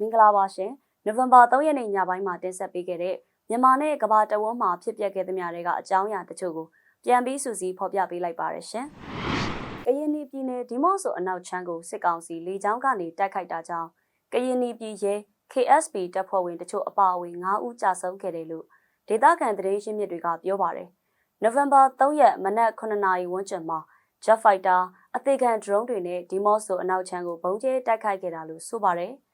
မင်္ဂလာပါရှင်နိုဝင်ဘာ3ရက်နေ့ညပိုင်းမှာတင်ဆက်ပေးခဲ့တဲ့မြန်မာနဲ့ကမ္ဘာတဝန်းမှာဖြစ်ပျက်ခဲ့သမျှတွေကအကြောင်းအရာတချို့ကိုပြန်ပြီးစုစည်းဖော်ပြပေးလိုက်ပါရရှင်ကရင်နီပြည်နယ်ဒီမော့ဆိုအနောက်ချမ်းကိုစစ်ကောင်စီလေကြောင်းကနေတိုက်ခိုက်တာကြောင့်ကရင်နီပြည်ရဲ KSP တပ်ဖွဲ့ဝင်တချို့အပါအဝင်9ဦးကြာဆုံးခဲ့တယ်လို့ဒေသခံသတင်းရှင်းမြစ်တွေကပြောပါတယ်နိုဝင်ဘာ3ရက်မနက်9နာရီဝန်းကျင်မှာ Jet Fighter အသေးခံ drone တွေနဲ့ဒီမော့ဆိုအနောက်ချမ်းကိုပုံကျဲတိုက်ခိုက်ခဲ့တာလို့ဆိုပါတယ်။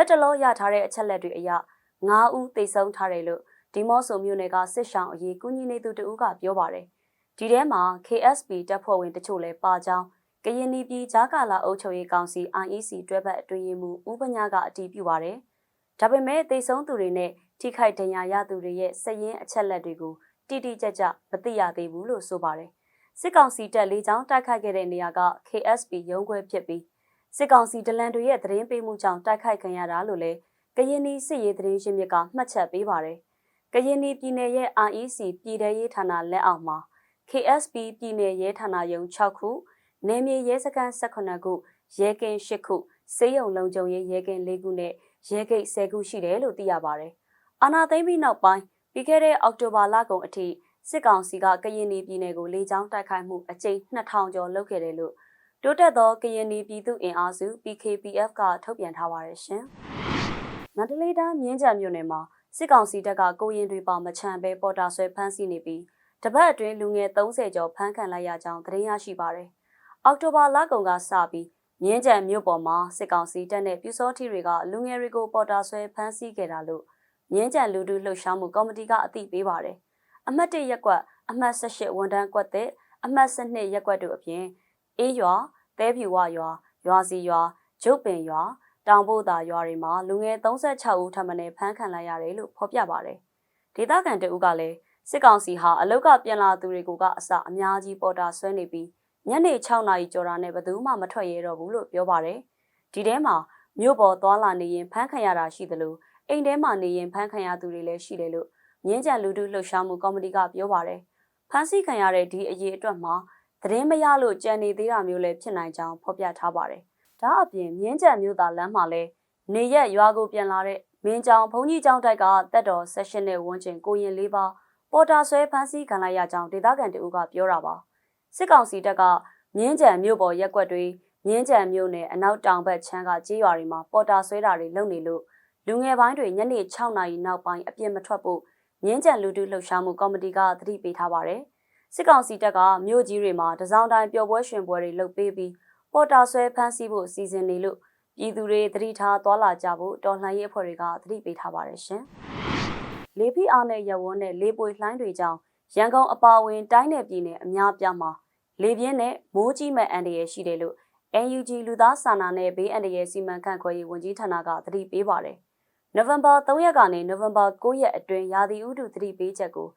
လက်တလောရထားတဲ့အချက်လက်တွေအရ9ဦးသေဆုံးထားတယ်လို့ဒီမော့ဆိုမြို့နယ်ကစစ်ဆောင်အရေးကူညီနေသူတဦးကပြောပါတယ်။ဒီထဲမှာ KSP တပ်ဖွဲ့ဝင်တချို့လည်းပါကြောင်းကရင်နီပြည်ဂျာကာလာအုပ်ချုပ်ရေးကောင်စီ IEC တွဲဘက်အတွင်းရေးမှူးဦးပညာကအတည်ပြုပါတယ်။ဒါပေမဲ့သေဆုံးသူတွေနဲ့ထိခိုက်ဒဏ်ရာရသူတွေရဲ့စည်ရင်းအချက်လက်တွေကိုတိတိကျကျမသိရသေးဘူးလို့ဆိုပါတယ်။စစ်ကောင်စီတပ်လေးချောင်းတိုက်ခိုက်ခဲ့တဲ့နေရာက KSP ရုံးခွဲဖြစ်ပြီး စစ်ကောင်စီဒလန်တွေရဲ့သတင်းပေးမှုကြောင့်တိုက်ခိုက်ခံရတာလို့လည်းကရင်နီစစ်ရေးသတင်းရှင်းမြစ်ကမှတ်ချက်ပေးပါတယ်။ကရင်နီပြည်နယ်ရဲ့ IEC ပြည်ထရေးဌာနလက်အောက်မှာ KSP ပြည်နယ်ရဲဌာနရုံး6ခု၊နယ်မြေရဲစခန်း18ခု၊ရဲကင်း10ခု၊စေယုံလုံခြုံရေးရဲကင်း4ခုနဲ့ရဲဂိတ်10ခုရှိတယ်လို့သိရပါတယ်။အာနာသိမ့်ပြီးနောက်ပိုင်းပြီးခဲ့တဲ့အောက်တိုဘာလကုန်အထိစစ်ကောင်စီကကရင်နီပြည်နယ်ကိုလေကြောင်းတိုက်ခိုက်မှုအကြိမ်2000ကျော်လုပ်ခဲ့တယ်လို့ တိုးတက်သောကရင်နီပြည်သူ့အင်အားစု PKPF ကထုတ်ပြန်ထားပါတယ်ရှင်။မန္တလေးတိုင်းမြင်းကြံမြို့နယ်မှာစစ်ကောင်စီတပ်ကကိုရင်တွေပါမချမ်းပဲပေါ်တာဆွဲဖမ်းဆီးနေပြီးတပတ်အတွင်းလူငယ်30ကျော်ဖမ်းခံလိုက်ရကြောင်းသတင်းရရှိပါတယ်။အောက်တိုဘာလကုန်ကစပြီးမြင်းကြံမြို့ပေါ်မှာစစ်ကောင်စီတပ်နဲ့ပြူစောထီတွေကလူငယ်တွေကိုပေါ်တာဆွဲဖမ်းဆီးခဲ့တာလို့မြင်းကြံလူထုလှုပ်ရှားမှုကော်မတီကအသိပေးပါတယ်။အမှတ်၁ရက်ကွက်အမှတ်၁၈ဝန်တန်းကွက်တဲ့အမှတ်၁၂ရက်ကွက်တို့အပြင် အေးရွာသဲဖြူဝရွာရွာစီရွာကျုပ်ပင်ရွာတောင်ပို့သာရွာတွေမှာလူငယ်36ဦးထပ်မံဖမ်းခံလိုက်ရတယ်လို့ဖော်ပြပါတယ်။ဒေသခံတအုပ်ကလည်းစစ်ကောင်စီဟာအလုတ်ကပြန်လာသူတွေကိုကအစအများကြီးပေါ်တာဆွဲနေပြီးညနေ6နာရီကျော်တာနဲ့ဘယ်သူမှမထွက်ရတော့ဘူးလို့ပြောပါတယ်။ဒီထဲမှာမြို့ပေါ်သွားလာနေရင်ဖမ်းခံရတာရှိသလိုအိမ်ထဲမှာနေရင်ဖမ်းခံရသူတွေလည်းရှိတယ်လို့မြင်းကြံလူထုလှုပ်ရှားမှုကော်မတီကပြောပါတယ်။ဖမ်းဆီးခံရတဲ့ဒီအရေးအတွက်မှာ သတင်းမရလို့ကြံနေသေးတာမျိုးလည်းဖြစ်နိုင်ကြောင်းဖော်ပြထားပါတယ်။ဒါအပြင်မြင်းကြံမြို့သားလမ်းမှာလည်းနေရက်ရွာကိုပြန်လာတဲ့မင်းကြောင်ဘုံကြီးကျောင်းတိုက်ကတက်တော်ဆက်ရှင်နဲ့ဝန်းကျင်ကိုရင်လေးပါပေါ်တာဆွဲဖမ်းဆီးခံလိုက်ရကြောင်းဒေသခံတအုပ်ကပြောတာပါစစ်ကောင်စီတပ်ကမြင်းကြံမြို့ပေါ်ရက်ွက်တွေမြင်းကြံမြို့နယ်အနောက်တောင်ဘက်ချမ်းကကြေးရွာတွေမှာပေါ်တာဆွဲတာတွေလုပ်နေလို့လူငယ်ပိုင်းတွေညနေ6နာရီနောက်ပိုင်းအပြစ်မထွက်ဖို့မြင်းကြံလူထုလှုပ်ရှားမှုကော်မတီကသတိပေးထားပါတယ် စစ်ကောင်စီတပ်ကမြို့ကြီးတွေမှာတစောင်းတိုင်းပျော်ပွဲရွှင်ပွဲတွေလုပ်ပေးပြီးပေါ်တာဆွဲဖမ်းဆီးဖို့စီစဉ်နေလို့ပြည်သူတွေသတိထားသွားလာကြဖို့တော်လှန်ရေးအဖွဲ့တွေကသတိပေးထားပါတယ်ရှင်။လေဖိအားနဲ့ရဝန်းနဲ့လေပွေလှိုင်းတွေကြောင့်ရန်ကုန်အပါအဝင်တိုင်းနယ်ပြည်နယ်အများပြားမှာလေပြင်းနဲ့မိုးကြီးမဲ့အန္တရာယ်ရှိတယ်လို့ NUG လူသားစာနာနဲ့ဘေးအန္တရာယ်စီမံခန့်ခွဲရေးဝန်ကြီးဌာနကသတိပေးပါတယ်။နိုဝင်ဘာ3ရက်ကနေနိုဝင်ဘာ9ရက်အတွင်းရာသီဥတုသတိပေးချက်ကို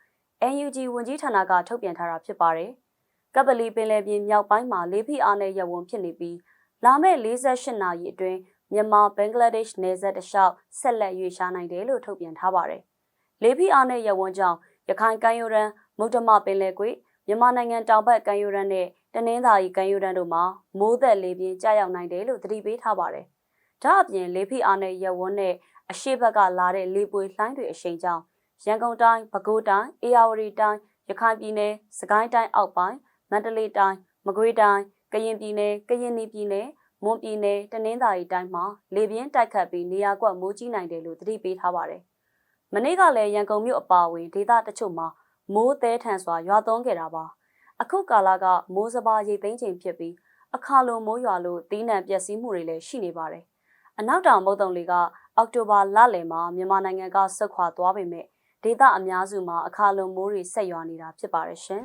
NUG ဝန်ကြီးဌာနကထုတ်ပြန်ထားတာဖြစ်ပါတယ်။ကပလီပင်လယ်ပြင်မြောက်ပိုင်းမှာလေးဖိအားနဲ့ရဝုံဖြစ်နေပြီးလာမယ့်48နာရီအတွင်းမြန်မာဘင်္ဂလားဒေ့ရှ်နယ်စပ်တလျှောက်ဆက်လက်ရွေ့ရှားနိုင်တယ်လို့ထုတ်ပြန်ထားပါတယ်။လေးဖိအားနဲ့ရဝုံကြောင့်ရခိုင်ကမ်းရိုးတန်းမုဒ္ဓမပင်လယ်ကွေ့မြန်မာနိုင်ငံတောင်ဘက်ကမ်းရိုးတန်းနဲ့တနင်္သာရီကမ်းရိုးတန်းတို့မှာမိုးသက်လေပြင်းကျရောက်နိုင်တယ်လို့သတိပေးထားပါတယ်။ဒါအပြင်လေးဖိအားနဲ့ရဝုံနဲ့အရှိဘက်ကလာတဲ့လေပွေလှိုင်းတွေအရှိန်ကြောင့် ရန်ကုန်တိုင်းပဲခူးတိုင်းအေရဝတီတိုင်းရခိုင်ပြည်နယ်စကိုင်းတိုင်းအောက်ပိုင်းမန္တလေးတိုင်းမကွေးတိုင်းကရင်ပြည်နယ်ကရင်ပြည်နယ်မွန်ပြည်နယ်တနင်္သာရီတိုင်းမှာလေပြင်းတိုက်ခတ်ပြီးနေရာကွက်မိုးကြီးနိုင်တယ်လို့သတိပေးထားပါတယ်။မနေ့ကလည်းရန်ကုန်မြို့အပါအဝင်ဒေသတချို့မှာမိုးသဲထန်စွာရွာသွန်းခဲ့တာပါ။အခုကာလကမိုးစပါးရိတ်သိမ်းချိန်ဖြစ်ပြီးအခါလိုမိုးရွာလို့တီးနှံပျက်စီးမှုတွေလည်းရှိနေပါတယ်။အနောက်တောင်မုတ်တုံလေးကအောက်တိုဘာလလယ်မှာမြန်မာနိုင်ငံကဆုတ်ခွာသွားပေမဲ့ ဒေသအများစုမှာအခါလုံမိုးတွေဆက်ရွာနေတာဖြစ်ပါတယ်ရှင်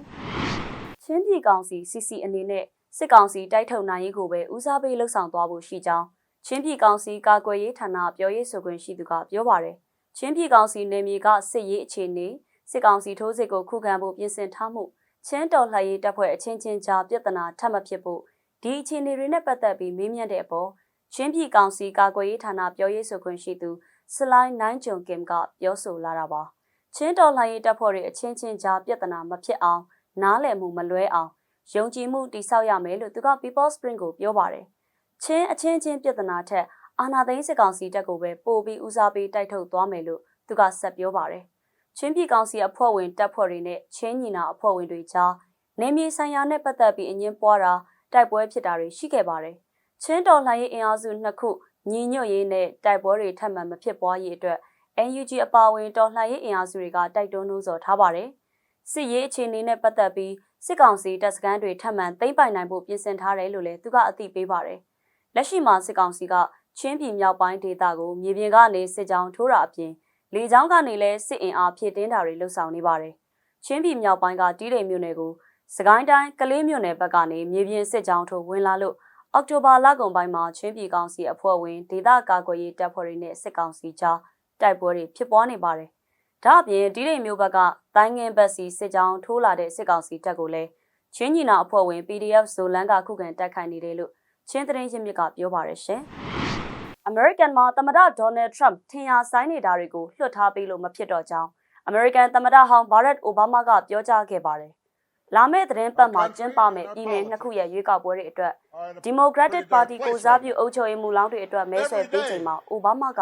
။ချင်းပြည်ကောင်စီ CC အနေနဲ့စစ်ကောင်စီတိုက်ထုတ်နိုင်ရေးကိုပဲဦးစားပေးလှုပ်ဆောင်သွားဖို့ရှိကြောင်းချင်းပြည်ကောင်စီကာကွယ်ရေးဌာနပြောရေးဆိုခွင့်ရှိသူကပြောပါတယ်။ချင်းပြည်ကောင်စီနေမြေကစစ်ရေးအခြေအနေစစ်ကောင်စီထိုးစစ်ကိုခုခံဖို့ပြင်ဆင်ထားမှုချင်းတော်လှန်ရေးတပ်ဖွဲ့အချင်းချင်းကြားပြဿနာထပ်မဖြစ်ဖို့ဒီအခြေအနေတွေနဲ့ပတ်သက်ပြီးမေးမြန်းတဲ့အပေါ်ချင်းပြည်ကောင်စီကာကွယ်ရေးဌာနပြောရေးဆိုခွင့်ရှိသူစလိုင်းနိုင်ဂျုံကင်ကပြောဆိုလာတာပါ။ ချင်းတော်လှန်ရေးတပ်ဖွဲ့တွေအချင်းချင်းကြားပြဿနာမဖြစ်အောင်နားလည်မှုမလွဲအောင်ယုံကြည်မှုတည်ဆောက်ရမယ်လို့သူက People Spring ကိုပြောပါတယ်။ချင်းအချင်းချင်းပြဿနာထက်အာနာသိန်းစစ်ကောင်စီတပ်ကိုပဲပို့ပြီးဦးစားပေးတိုက်ထုတ်သွားမယ်လို့သူကဆက်ပြောပါတယ်။ချင်းပြည်ကောင်စီအဖွဲ့ဝင်တပ်ဖွဲ့တွေနဲ့ချင်းညီနာအဖွဲ့ဝင်တွေကြားနေမြေဆိုင်ရာနဲ့ပတ်သက်ပြီးအငင်းပွားတာတိုက်ပွဲဖြစ်တာတွေရှိခဲ့ပါတယ်။ချင်းတော်လှန်ရေးအင်အားစုနှစ်ခုညီညွတ်ရေးနဲ့တိုက်ပွဲတွေထပ်မံမဖြစ်ပွားရေးအတွက် NUG အပါအဝင်တော်လှန်ရေးအင်အားစုတွေကတိုက်တွန်းနှိုးဆော်ထားပါတယ်။စစ်ရေးအခြေအနေနဲ့ပတ်သက်ပြီးစစ်ကောင်စီတပ်စခန်းတွေထပ်မံသိမ်းပိုင်နိုင်ဖို့ပြင်ဆင်ထားတယ်လို့လည်းသူကအသိပေးပါတယ်။လက်ရှိမှာစစ်ကောင်စီကချင်းပြည်မြောက်ပိုင်းဒေသကိုမြေပြင်ကနေစစ်ကြောင်းထိုးတာအပြင်လေကြောင်းကနေလည်းစစ်အင်အားဖြည့်တင်းတာတွေလှုပ်ဆောင်နေပါတယ်။ချင်းပြည်မြောက်ပိုင်းကတီးတိမ်မြို့နယ်ကိုစကိုင်းတိုင်းကလေးမြို့နယ်ဘက်ကနေမြေပြင်စစ်ကြောင်းထိုးဝင်လာလို့အောက်တိုဘာလကုန်ပိုင်းမှာချင်းပြည်ကောင်စီအဖွဲ့ဝင်ဒေသကာကွယ်ရေးတပ်ဖွဲ့တွေနဲ့စစ်ကောင်စီကြား တိုက်ပွဲတွေဖြစ်ပွားနေပါတယ်။ဒါ့အပြင်တီးတိမ်မြို့ဘက်ကတိုင်းငင်းဘက်စီစစ်ကြောင်းထိုးလာတဲ့စစ်ကောင်စီတပ်ကိုလည်းချင်းညီနာအဖွဲ့ဝင် PDF ဇိုလန်ကခုခံတိုက်ခိုက်နေတယ်လို့ချင်းသတင်းရင်းမြစ်ကပြောပါရရှင်။ American မှာသမ္မတ Donald Trump ထင်ရဆိုင်နေတာတွေကိုလွှတ်ထားပေးလို့မဖြစ်တော့ကြောင်း American သမ္မတဟောင်း Barack Obama ကပြောကြားခဲ့ပါတယ်။လာမယ့်သတင်းပတ်မှာကျင်းပမယ့်ပြည်내နှစ်ခုရဲ့ရွေးကောက်ပွဲတွေအတွက် Democratic Party ကိုစားပြုအုပ်ချုပ်ရေးမှူးလောင်းတွေအတွက်မဲဆွယ်ပေးချိန်မှာ Obama က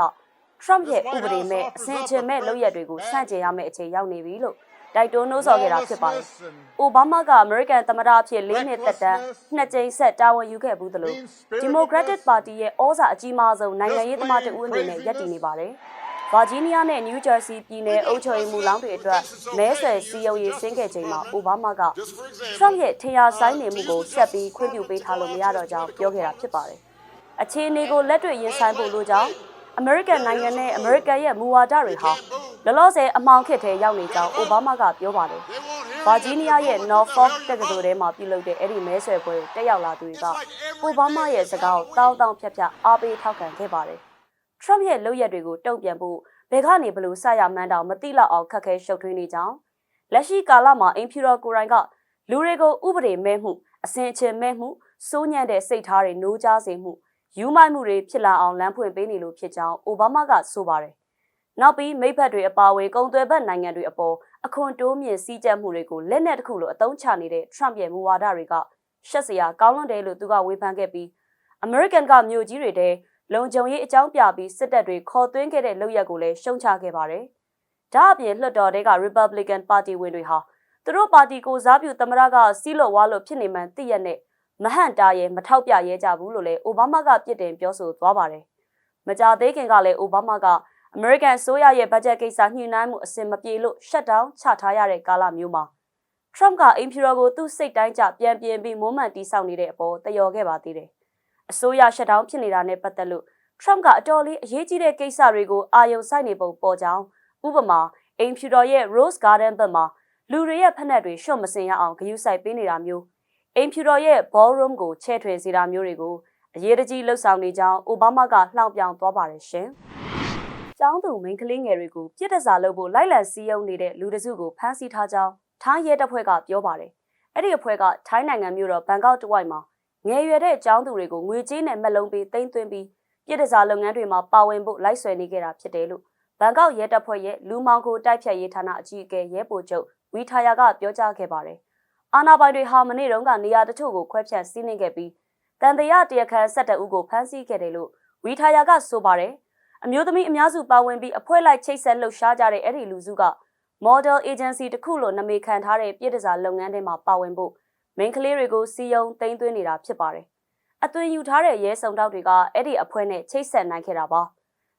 Trump ရဲ့ဥပဒေမဲ့အစဉ်အချင်မဲ့လုပ်ရက်တွေကိုစန့်ကျင်ရမယ့်အချိန်ရောက်နေပြီလို့တိုက်တွန်းနှိုးဆော်ခဲ့တာဖြစ်ပါတယ်။ Obama ကအမေရိကန်သမ္မတအဖြစ်၄နှစ်သက်တမ်းနှစ်ကြိမ်ဆက်တာဝန်ယူခဲ့ဘူးသလို Democratic Party ရဲ့ဩဇာအကြီးမားဆုံးနိုင်ငံရေးသမားတဦးအနေနဲ့ရပ်တည်နေပါတယ်။ Virginia နဲ့ New Jersey ပြည်နယ်အုပ်ချုပ်ရေးမှူးလောင်းတွေအတွက်မဲဆွယ်စည်းရုံးရေးဆင်းခဲ့ချိန်မှာ Obama က Trump ရဲ့ထင်ရဆိုင်နေမှုကိုဆက်ပြီးခွင့်ပြုပေးထားလို့မရတော့ကြောင်းပြောခဲ့တာဖြစ်ပါတယ်။အခြေအနေကိုလက်တွေ့ရင်ဆိုင်ဖို့လိုကြောင်း အမေရိကန်နိုင်ငံနဲ့အမေရိကန်ရဲ့မူဝါဒတွေဟာလောလောဆယ်အမောင်ခစ်ထဲရောက်နေကြောင်းအိုဘားမားကပြောပါတယ်။ဗာဂျီးနီးယားရဲ့ Norfolk တက္ကသိုလ်ထဲမှာပြုလုပ်တဲ့အဲ့ဒီမဲဆွယ်ပွဲတက်ရောက်လာသူတွေကအိုဘားမားရဲ့စကားကိုတောင်းတောင်းဖြတ်ဖြတ်အားပေးထောက်ခံခဲ့ပါတယ်။ Trump ရဲ့လုပ်ရက်တွေကိုတုံ့ပြန်ဖို့ဘယ်ကနေဘလို့စရမှန်းတောင်မသိလောက်အောင်ခက်ခဲရှုပ်ထွေးနေကြောင်းလက်ရှိကာလမှာအင်ဖြူတော်ကိုရိုင်းကလူတွေကိုဥပဒေမဲ့မှုအစင်အချင်မဲ့မှုစိုးညံ့တဲ့စိတ်ထားတွေနှိုးကြားစေမှု ယူမိုက်မှုတွေဖြစ်လာအောင်လမ်းဖွင့်ပေးနေလို့ဖြစ်ကြောင်းအိုဘားမားကဆိုပါတယ်။နောက်ပြီးမိဖက်တွေအပါအဝင်ကုန်သွယ်ဘက်နိုင်ငံတွေအပေါ်အခွန်တိုးမြင့်စည်းကြပ်မှုတွေကိုလက်နက်တစ်ခုလိုအသုံးချနေတဲ့ Trump ရဲ့မူဝါဒတွေကရှက်စရာကောင်းလွန်းတယ်လို့သူကဝေဖန်ခဲ့ပြီး American ကမြို့ကြီးတွေထဲလုံခြုံရေးအကြောင်းပြပြီးစစ်တပ်တွေခေါ်သွင်းခဲ့တဲ့လုပ်ရက်ကိုလည်းရှုံချခဲ့ပါတယ်။ဒါအပြင်လွှတ်တော်တွေက Republican Party ဝင်တွေဟာသူတို့ပါတီကိုစားပြုသမရကစီးလို့ဝါလို့ဖြစ်နေမှန်းသိရတဲ့ မဟန်တာရဲ့မထောက်ပြရဲကြဘူးလို့လည်းအိုဘားမားကပြစ်တင်ပြောဆိုသွားပါတယ်။မကြသေးခင်ကလည်းအိုဘားမားကအမေရိကန်အစိုးရရဲ့ဘတ်ဂျက်ကိစ္စညှိနှိုင်းမှုအဆင်မပြေလို့ရှက်ဒေါင်းချထားရတဲ့ကာလမျိုးမှာ Trump ကအင်ဖြူတော်ကိုသူ့စိတ်တိုင်းကျပြန်ပြင်ပြီးမွမ်းမံတီးဆောက်နေတဲ့အပေါ်တယောခဲ့ပါသေးတယ်။အစိုးရရှက်ဒေါင်းဖြစ်နေတာနဲ့ပတ်သက်လို့ Trump ကအတော်လေးအရေးကြီးတဲ့ကိစ္စတွေကိုအာရုံစိုက်နေပုံပေါ်ကြောင်းဥပမာအင်ဖြူတော်ရဲ့ Rose Garden ဘက်မှာလူတွေရဲ့ဖက်နှက်တွေရှော့မစင်ရအောင်ဂရုစိုက်ပေးနေတာမျိုး အိမ်ဖြူတော်ရဲ့ ballroom ကိုချဲ့ထွင်စေတာမျိုးတွေကိုအရေးတကြီးလှုပ်ဆောင်နေကြောင်းအိုဘားမားကလှောင်ပြောင်သွားပါတယ်ရှင်။ကျောင်းသူမိန်းကလေးငယ်တွေကိုပြစ်ဒဏ်လုပ်ဖို့လိုက်လံစည်းရုံးနေတဲ့လူတစုကိုဖမ်းဆီးထားကြောင်းထိုင်းရဲတပ်ဖွဲ့ကပြောပါတယ်။အဲ့ဒီအဖွဲ့ကထိုင်းနိုင်ငံမြို့တော်ဘန်ကောက်တဝိုက်မှာငယ်ရွယ်တဲ့ကျောင်းသူတွေကိုငွေကြေးနဲ့မက်လုံးပေးတင်သွင်းပြီးပြစ်ဒဏ်လုပ်ငန်းတွေမှာပါဝင်ဖို့လိုက်ဆွဲနေကြတာဖြစ်တယ်လို့ဘန်ကောက်ရဲတပ်ဖွဲ့ရဲ့လူမောင်ကိုတိုက်ဖြတ်ရေးဌာနအကြီးအကဲရဲပိုချုပ်ဝီထာယာကပြောကြားခဲ့ပါတယ်။ အာနာပိုင်တွေဟာမနေ့တုန်းကနေရာတချို့ကိုခွဲဖြန့်စီးနှင်ခဲ့ပြီးတန်တရာတရခန်၁၁ဦးကိုဖမ်းဆီးခဲ့တယ်လို့ဝီထာယာကဆိုပါတယ်အမျိုးသမီးအများစုပါဝင်ပြီးအဖွဲ့လိုက်ချိတ်ဆက်လှုပ်ရှားကြတဲ့အဲ့ဒီလူစုက model agency တခုလို့နာမည်ခံထားတဲ့ပြည်တစားလုပ်ငန်းတွေမှာပါဝင်ဖို့မိန်းကလေးတွေကိုစီယုံတင်သွင်းနေတာဖြစ်ပါတယ်အသွင်ယူထားတဲ့ရဲစုံတောက်တွေကအဲ့ဒီအဖွဲ့နဲ့ချိတ်ဆက်နိုင်ခဲ့တာပါ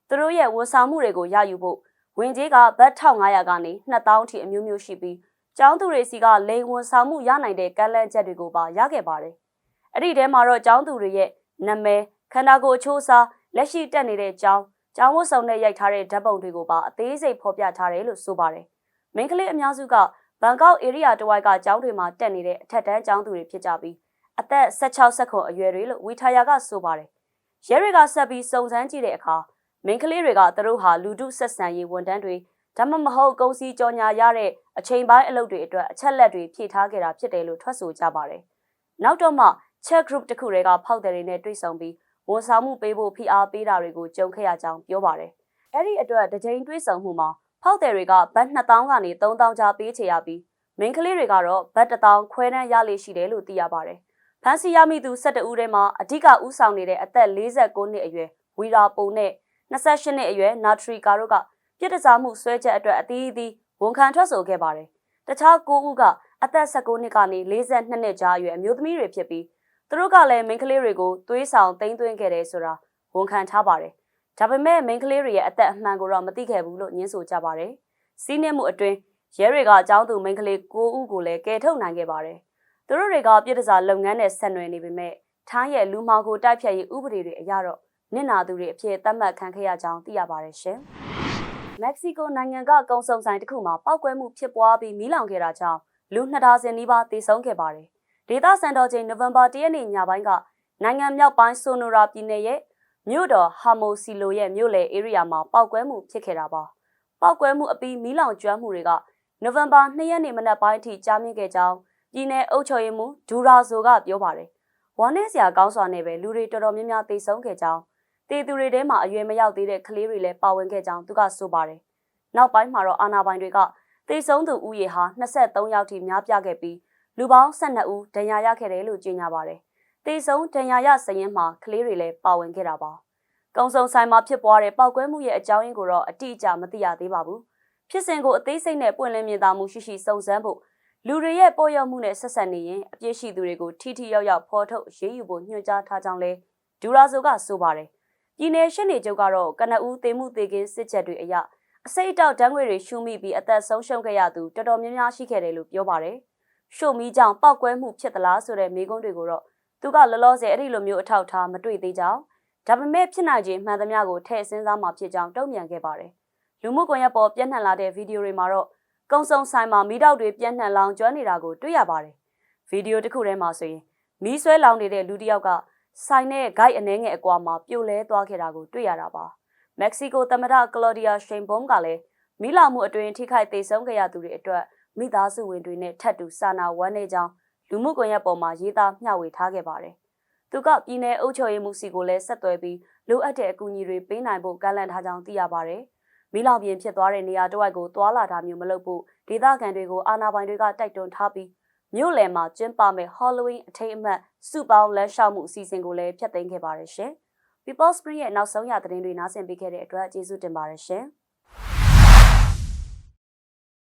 သူတို့ရဲ့ဝန်ဆောင်မှုတွေကိုရယူဖို့ဝင်ကြီးကဘတ်1500ကနေ2000အထိအမျိုးမျိုးရှိပြီး ကျောင်းသူတွေစီကလိန်ဝန်ဆောင်မှုရနိုင်တဲ့ကမ်းလှမ်းချက်တွေကိုပါရခဲ့ပါတယ်။အဲ့ဒီထဲမှာတော့ကျောင်းသူတွေရဲ့နာမည်ခန္ဓာကိုယ်အချိုးအစားလက်ရှိတက်နေတဲ့ကျောင်းကျောင်းဝတ်စုံနဲ့ရိုက်ထားတဲ့ဓာတ်ပုံတွေကိုပါအသေးစိတ်ဖော်ပြထားတယ်လို့ဆိုပါတယ်။မင်းကလေးအများစုကဘန်ကောက်ဧရိယာတဝိုက်ကကျောင်းတွေမှာတက်နေတဲ့အထက်တန်းကျောင်းသူတွေဖြစ်ကြပြီးအသက်16ဆက်ခွန်အရွယ်တွေလို့ဝီထာယာကဆိုပါတယ်။ရဲတွေကဆက်ပြီးစုံစမ်းကြည့်တဲ့အခါမင်းကလေးတွေကသူတို့ဟာလူဒုဆက်ဆံရေးဝန်ထမ်းတွေ ဒါမှမဟုတ်ကုန်စည်ကြော်ညာရတဲ့အချိန်ပိုင်းအလုပ်တွေအတွက်အချက်လက်တွေဖြည့်ထားခဲ့တာဖြစ်တယ်လို့ထွက်ဆိုကြပါတယ်။နောက်တော့မှ chat group တစ်ခုတွေကဖောက်တယ်တွေနဲ့တွေ့ဆုံပြီးဝန်ဆောင်မှုပေးဖို့ဖိအားပေးတာတွေကိုကြုံခဲ့ရကြောင်းပြောပါတယ်။အဲ့ဒီအတွက်တကြိမ်တွေ့ဆုံမှုမှာဖောက်တယ်တွေကဘတ်2000ကနေ3000ကျားပေးချေရပြီးမိန်းကလေးတွေကတော့ဘတ်1000ခွဲတန်းရလိရှိတယ်လို့သိရပါတယ်။ဖန်စီရမိသူ12ဦးထဲမှာအဓိကဥဆောင်နေတဲ့အသက်49နှစ်အရွယ်ဝီရာပုံနဲ့28နှစ်အရွယ်နာထရီကာတို့က ပြစ်ဒဏ်မှုဆွဲချက်အတွက်အသီးသီးဝန်ခံထွက်ဆိုခဲ့ပါတယ်။တခြား9ဦးကအသက်19နှစ်ကနေ42နှစ်ကြားအရွယ်အမျိုးသမီးတွေဖြစ်ပြီးသူတို့ကလည်းမိန်းကလေးတွေကိုသွေးဆောင်တိမ့်သွင်းခဲ့တယ်ဆိုတာဝန်ခံထားပါတယ်။ဒါပေမဲ့မိန်းကလေးတွေရဲ့အသက်အမှန်ကိုတော့မသိခဲ့ဘူးလို့ညင်းဆိုကြပါတယ်။စီးနှင်းမှုအတွင်းရဲတွေကအကြောင်းသူမိန်းကလေး9ဦးကိုလည်းကယ်ထုတ်နိုင်ခဲ့ပါတယ်။သူတို့တွေကပြည်ထစာလုပ်ငန်းနဲ့ဆက်နွယ်နေပေမဲ့ထိုင်းရဲ့လူမှောင်ကိုတိုက်ဖြတ်ရေးဥပဒေတွေအရတော့နစ်နာသူတွေအဖြစ်သတ်မှတ်ခံခဲ့ရကြောင်းသိရပါတယ်ရှင်။ မက္ကဆီကိုနိုင်ငံကကုံစုံဆိုင်တစ်ခုမှာပောက်ကွဲမှုဖြစ်ပွားပြီးမီးလောင်ခဲ့တာကြောင့်လူနှစ်ဒါဇင်နီးပါးသေဆုံးခဲ့ပါတယ်။ဒေသစံတော်ချိန်နိုဝင်ဘာ၁ရက်နေ့ညပိုင်းကနိုင်ငံမြောက်ပိုင်းဆိုနိုရာပြည်နယ်ရဲ့မြို့တော်ဟာမိုစီလိုရဲ့မြို့လယ် area မှာပောက်ကွဲမှုဖြစ်ခဲ့တာပါ။ပောက်ကွဲမှုအပြီးမီးလောင်ကျွမ်းမှုတွေကနိုဝင်ဘာ2ရက်နေ့မနက်ပိုင်းအထိကြာမြင့်ခဲ့ကြောင်းပြည်내အုပ်ချုပ်ရေးမှူးဒူရာဇိုကပြောပါတယ်။ဝမ်းနည်းစရာကောင်းစွာနဲ့ပဲလူတွေတော်တော်များများသေဆုံးခဲ့ကြောင်း တေသူတွေထဲမှာအရွယ်မရောက်သေးတဲ့ကလေးတွေလည်းပါဝင်ခဲ့ကြောင်းသူကဆိုပါတယ်။နောက်ပိုင်းမှာတော့အာနာပိုင်တွေကသေဆုံးသူဦးရေဟာ23ယောက်ထိများပြားခဲ့ပြီးလူပေါင်း12ဦးဒဏ်ရာရခဲ့တယ်လို့ကြေညာပါတယ်။သေဆုံးဒဏ်ရာရစရင်မှာကလေးတွေလည်းပါဝင်ခဲ့တာပါ။ကုံစုံဆိုင်မှာဖြစ်ပွားတဲ့ပောက်ကွဲမှုရဲ့အကြောင်းရင်းကိုတော့အတိအကျမသိရသေးပါဘူး။ဖြစ်စဉ်ကိုအသေးစိတ်နဲ့ပွင့်လင်းမြင်သာမှုရှိရှိစုံစမ်းဖို့လူတွေရဲ့ပေါ်ရောက်မှုနဲ့ဆက်ဆက်နေရင်အပြစ်ရှိသူတွေကိုထိထိရောက်ရောက်ဖော်ထုတ်ရေးယူဖို့ညွှန်ကြားထားကြောင်းလဲဒူရာဆိုကဆိုပါတယ်။ ပြည်내ရှင်းနေချုပ်ကတော့ကနဦးသေမှုသေကင်းစစ်ချက်တွေအရအစိတ်အတောက်တန်းငွေတွေရှုမိပြီးအသက်ဆုံးရှုံးခဲ့ရသူတော်တော်များများရှိခဲ့တယ်လို့ပြောပါတယ်။ရှုံမီကြောင့်ပောက်ကွဲမှုဖြစ်သလားဆိုတဲ့မေးခွန်းတွေကိုတော့သူကလောလောဆယ်အဲ့ဒီလိုမျိုးအထောက်ထားမတွေ့သေးကြောင်းဒါပေမဲ့ဖြစ်နိုင်ခြင်းမှန်သမျှကိုထည့်စဉ်းစားမှဖြစ်ကြောင်းတုံ့ပြန်ခဲ့ပါတယ်။လူမှုကွန်ရက်ပေါ်ပြန့်နှံ့လာတဲ့ဗီဒီယိုတွေမှာတော့ကုံစုံဆိုင်မှာမီးတောက်တွေပြန့်နှံ့လောင်ကျွမ်းနေတာကိုတွေ့ရပါတယ်။ဗီဒီယိုတစ်ခုထဲမှာဆိုရင်မီးဆွဲလောင်နေတဲ့လူတစ်ယောက်က ဆိုင်နဲ့ဂိုက်အနှဲငယ်အကွာမှာပြိုလဲသွားခဲ့တာကိုတွေ့ရတာပါ။မက္ကဆီကိုသမ္မတကလော်ဒီယာရှိန်ဘုံကလည်းမီးလောင်မှုအတွင်းထိခိုက်သေဆုံးခဲ့ရသူတွေအတွက်မိသားစုဝင်တွေနဲ့ထပ်တူစာနာဝမ်းနည်းကြောင်းလူမှုကွန်ရက်ပေါ်မှာရေးသားမျှဝေထားခဲ့ပါတယ်။သူကပြည်내အုပ်ချုပ်ရေးမှုစီကိုလည်းဆက်သွယ်ပြီးလိုအပ်တဲ့အကူအညီတွေပေးနိုင်ဖို့ကမ်းလှမ်းထားကြောင်းသိရပါတယ်။မီးလောင်ပြင်ဖြစ်သွားတဲ့နေရာတစ်ဝိုက်ကိုသွာလာတာမျိုးမလုပ်ဖို့ဒေသခံတွေကိုအာဏာပိုင်တွေကတိုက်တွန်းထားပြီး မြို့လယ်မှာကျင်းပမဲ့ Halloween အထိမ်းအမှတ်စုပေါင်းလမ်းလျှောက်မှုအစီအစဉ်ကိုလည်းဖျက်သိမ်းခဲ့ပါတယ်ရှင်။ People Spring ရဲ့နောက်ဆုံးရသတင်းတွေနားဆင်ပေးခဲ့တဲ့အတွက်ကျေးဇူးတင်ပါတယ်ရှင်။